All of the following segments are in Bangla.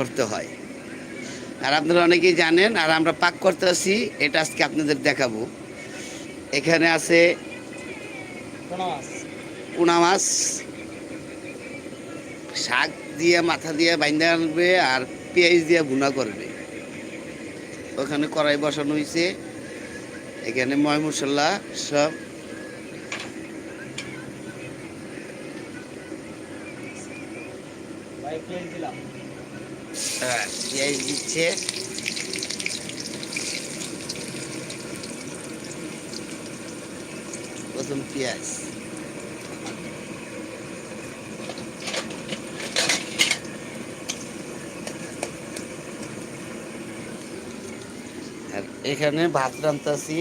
করতে হয়। আর আপনারা অনেকেই জানেন, আর আমরা পাক করতে আসি এটা আজকে আপনাদের দেখাবো। এখানে আছে পোনা মাছ, শাক দিয়ে মাথা দিয়ে বাইন্দা আনবে আর পেঁয়াজ দিয়ে ভুনা করবে। ওখানে কড়াই বসানো হয়েছে এখানে ময় মশলা সব। আহ, পেঁয়াজ দিচ্ছে। প্রথম পেঁয়াজ। আর এখানে ভাত রান্তাছি।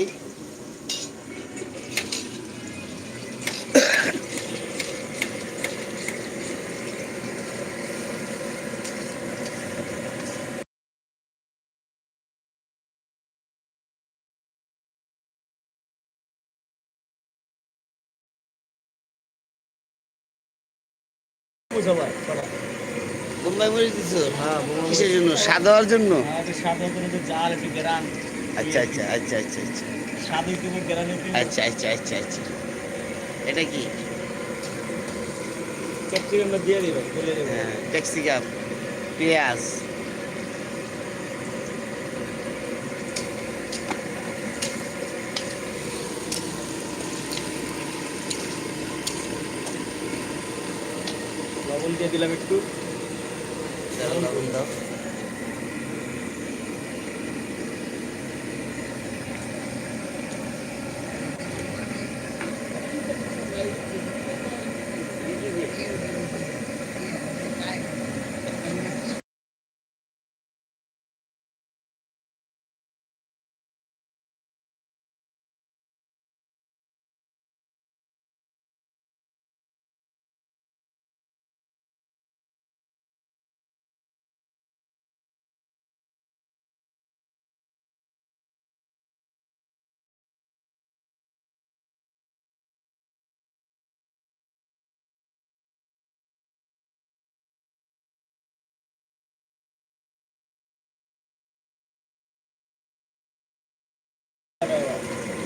বোম্বাই মরিচ দিছো? কিসের জন্য? স্বাদ হওয়ার জন্য? আচ্ছা আচ্ছা আচ্ছা আচ্ছা আচ্ছা। আচ্ছা আচ্ছা আচ্ছা আচ্ছা। এটা কি? দিয়ে দিবেন হ্যাঁ, ক্যাপসিকাম পেঁয়াজ। দিয়ে দিলাম একটু।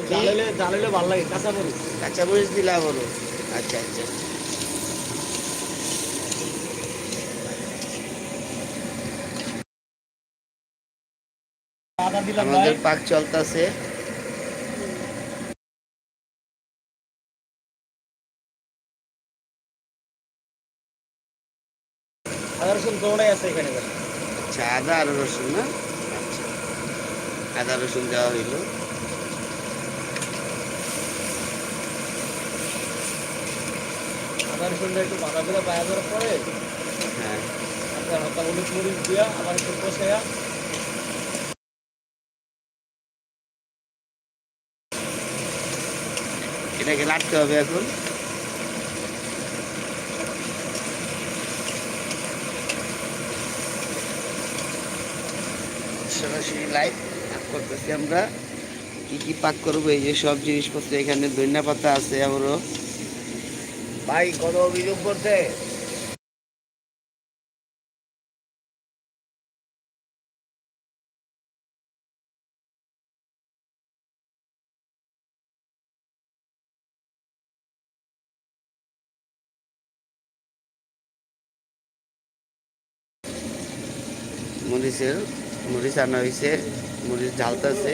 জ্বালালে জ্বালালে ভালো লাগে কাঁচা মরিচ। কাঁচা মরিচ দিলে আবারও আচ্ছা আচ্ছা। আমাদের পাক চলতেছে। আদা রসুন দৌড়াই আছে এখানে। আচ্ছা আদা আর রসুন না? আচ্ছা। আদা রসুন দেওয়া হইল আদা রসুনটা একটু বাঁধা করে পায়া দেওয়ার পরে হ্যাঁ। আপনার হাতা হলুদ মরিচ দিয়া আবার একটু কষাইয়া এটাকে হবে এখন। সরাসরি লাইভ করতেছি আমরা। কি কি পাক করব? এই যে সব জিনিসপত্র এখানে ধনিয়া পাতা আছে আবারও। ভাই কত অভিযোগ করছে মরিচের মরিচ আনা হয়েছে মরিচ ঢালতেছে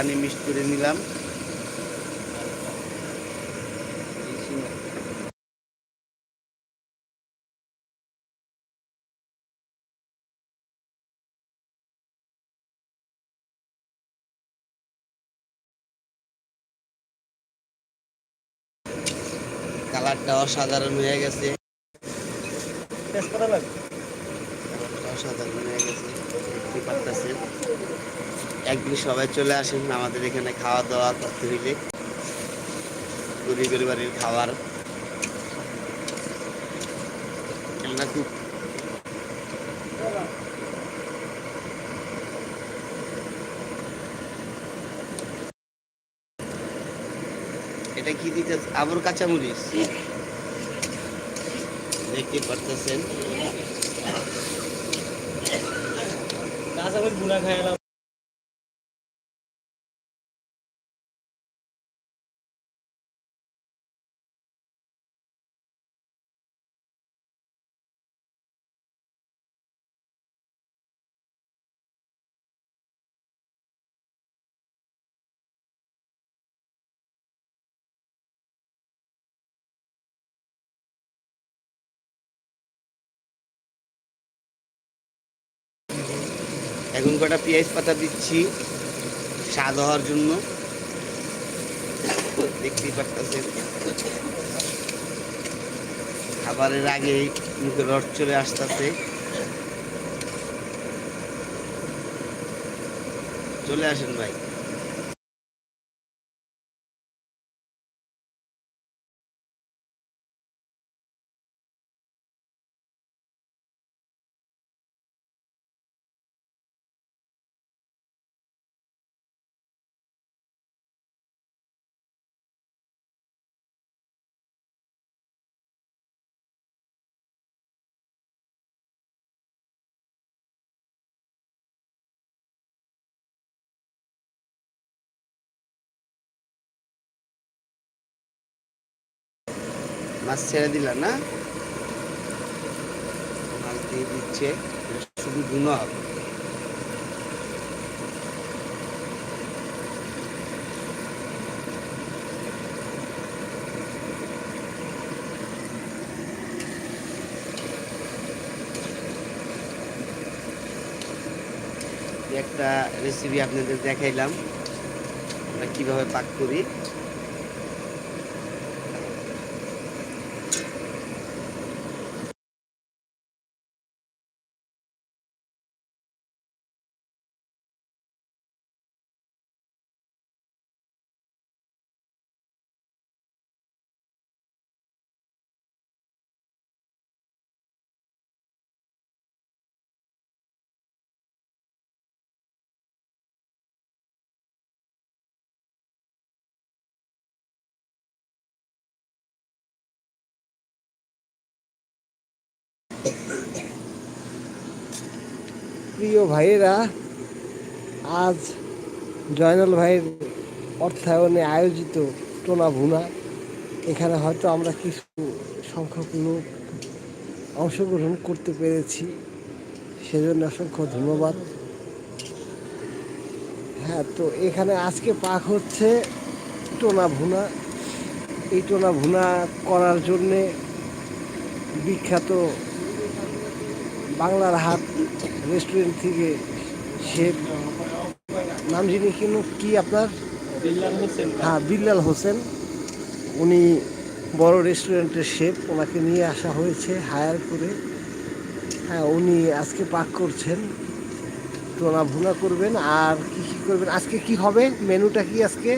পানি মিক্স করে নিলাম। কালারটা অসাধারণ হয়ে গেছে। অসাধারণ হয়ে গেছে। দেখতে একদিন সবাই চলে আসেন আমাদের এখানে খাওয়া দাওয়া করতে হইলে। গরিবের বাড়ির খাবার। আমরা খুব এটা কি দিতে আবর কাঁচামরিচ। দেখতে পারতেছেন। কাঁচা মরিচ বুনা খাইলাম। এখন কটা পেঁয়াজ পাতা দিচ্ছি? স্বাদ হওয়ার জন্য। দেখতেই পারতেছেন। খাবারের আগে মুখে রস চলে আসতেছে। চলে আসেন ভাই। মাছ ছেড়ে দিলা না? মাছ দিয়ে দিচ্ছে শুধু গুণ হবে। একটা রেসিপি আপনাদের দেখাইলাম, আমরা কীভাবে পাক করি। প্রিয় ভাইয়েরা, আজ জয়নাল ভাইয়ের অর্থায়নে আয়োজিত টোনা ভুনা। এখানে হয়তো আমরা কিছু সংখ্যক লোক অংশগ্রহণ করতে পেরেছি। সেজন্য অসংখ্য ধন্যবাদ। হ্যাঁ তো এখানে আজকে পাক হচ্ছে টোনা ভুনা। এই টোনা ভুনা করার জন্যে বিখ্যাত বাংলার হাট রেস্টুরেন্ট থেকে শেফ নাম যিনি কিনো কি আপনার? হ্যাঁ বিল্লাল হোসেন। উনি বড় রেস্টুরেন্টের শেফ ওনাকে নিয়ে আসা হয়েছে হায়ার করে। হ্যাঁ উনি আজকে পাক করছেন। টোনা ভুনা করবেন আর কি কি করবেন? আজকে কি হবে? মেনুটা কি আজকে?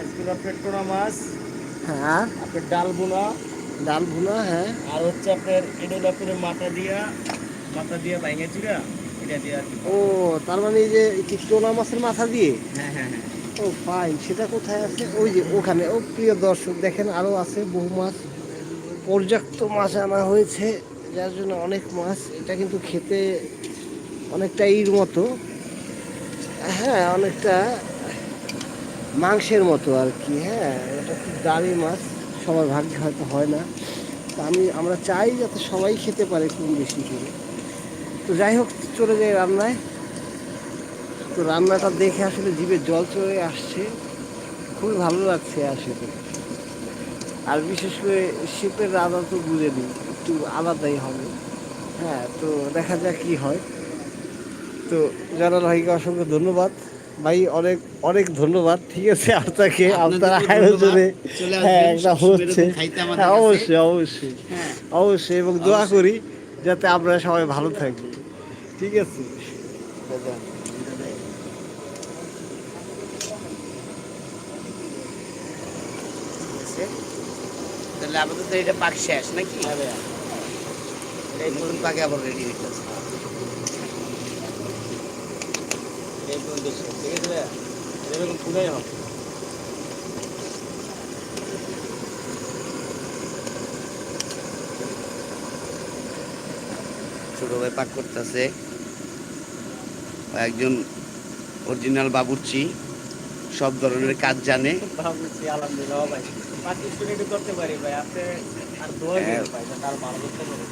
আজকে আপনার টোনা মাছ হ্যাঁ। আপনার ডাল বোনা ডাল ভুনা হ্যাঁ। আর হচ্ছে আপনার এটা হলো আপনার মাথা দিয়া মাথা দিয়া বাইঙে চিরা এটা দিয়ে আর কি ও তার মানে এই যে টোনা মাছের মাথা দিয়ে? হ্যাঁ হ্যাঁ হ্যাঁ। ও ফাইন সেটা কোথায় আছে? ওই যে ওখানে। ও প্রিয় দর্শক দেখেন আরও আছে বহু মাছ। পর্যাপ্ত মাছ আনা হয়েছে যার জন্য অনেক মাছ। এটা কিন্তু খেতে অনেকটা ইর মতো। হ্যাঁ অনেকটা মাংসের মতো আর কি হ্যাঁ। এটা খুব দামি মাছ। সবার ভাগ্যে হয়তো হয় না। তা আমি, আমরা চাই যাতে সবাই খেতে পারে কম বেশি করে। তো যাই হোক, চলে যাই রান্নায়। তো রান্নাটা দেখে আসলে জিভে জল চলে আসছে। খুবই ভালো লাগছে আসলে। আর বিশেষ করে শিপের রান্না তো বুঝে নিই একটু আলাদাই হবে। হ্যাঁ তো দেখা যাক কি হয়। তো জানাল ভাইকে অসংখ্য ধন্যবাদ। ভাই অনেক অনেক ধন্যবাদ। ঠিক আছে আপনাকে আপনার আয়োজনে হ্যাঁ একটা হচ্ছে। হ্যাঁ। অবশ্যই অবশ্যই। হ্যাঁ। অবশ্যই এবং দোয়া করি যাতে আপনারা সবাই ভালো থাকি। ঠিক আছে। তাহলে আপাতত এটা পাক শেষ নাকি? এই নতুন পাকে আবার রেডি হইতেছে। এই পর্যন্ত ঠিক আছে এরকম পুরাই হবে ছোট ভাই পাক করতেছে। একজন অরিজিনাল বাবুর্চি সব ধরনের কাজ জানে। ভাবছি আলহামদুলিল্লাহ ভাই। করতে পারি ভাই আপনি আর দোয়া হ্যাঁ। ভাই যাতে ভালো করতে পারি।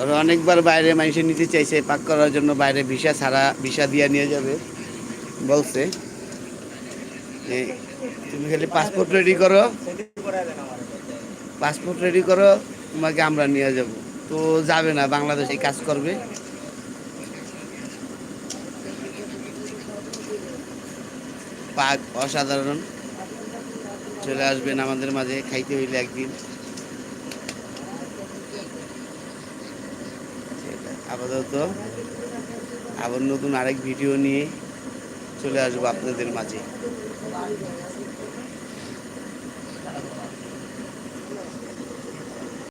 ওরা অনেকবার বাইরে মানুষের নিতে চাইছে, পাক করার জন্য বাইরে ভিসা ছাড়া ভিসা দিয়ে নিয়ে যাবে, বলছে। তুমি খালি পাসপোর্ট রেডি করো। পাসপোর্ট রেডি করো, তোমাকে আমরা নিয়ে যাব। তো যাবে না, বাংলাদেশে কাজ করবে। পাক অসাধারণ। চলে আসবেন আমাদের মাঝে, খাইতে হইলে একদিন সেটা, আপাতত। আবার নতুন আরেক ভিডিও নিয়ে চলে আসব আপনাদের মাঝে।